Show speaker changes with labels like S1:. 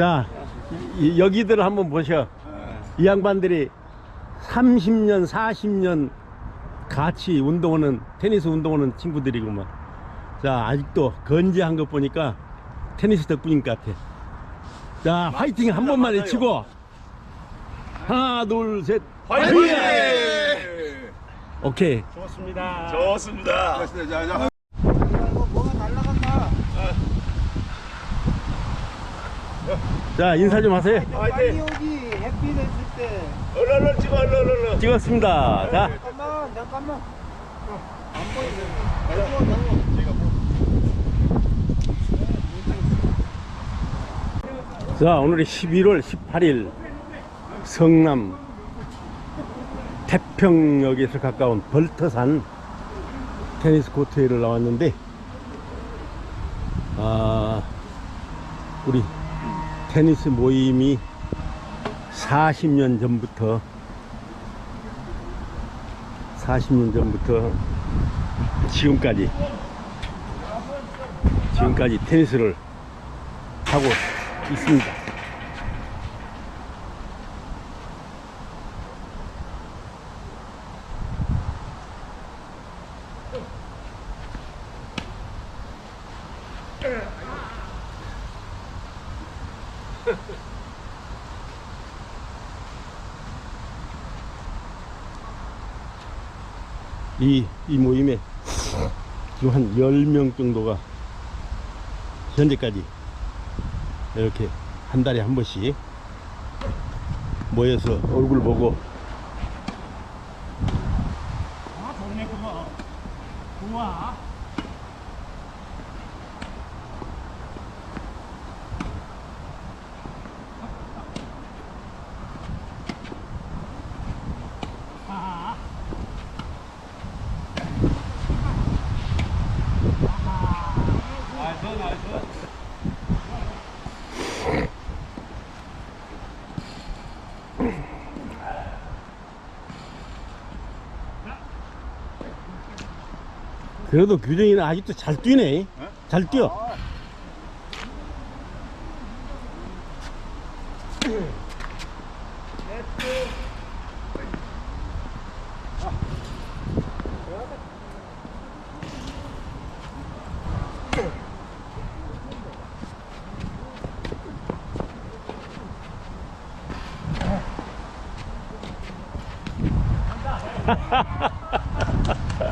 S1: 자, 이- 여기들 한번 보셔. 이 양반들이 30년, 40년 같이 운동하는, 테니스 운동하는 친구들이구만. 자, 아직도 건재한 것 보니까 테니스 덕분인 것 같아. 자, 화이팅 한 번만. 해치고. 하나, 둘, 셋.
S2: 화이팅!
S1: 오케이.
S2: 좋습니다. 좋습니다.
S3: 자, 자.
S1: 자, 인사 좀 하세요.
S2: 화이팅!
S4: 여기 햇빛 했을 때
S2: 얼른 얼른 찍어 얼른.
S1: 찍었습니다. 자,
S4: 잠깐만 잠깐만 어, 안 보이네
S1: 자, 오늘이 11월 18일 성남 태평역에서 가까운 벌터산 테니스 코트에 나왔는데 아, 우리 테니스 모임이 40년 전부터 40년 전부터 지금까지 지금까지 테니스를 하고 있습니다. 이, 이 모임에 지금 한 10명 정도가 현재까지 이렇게 한 달에 한 번씩 모여서 얼굴 보고
S2: 아 동네구나. 우와.
S1: 그래도 규정이는 아직도 잘 뛰네. 잘 뛰어. Ha, ha, ha, ha, ha.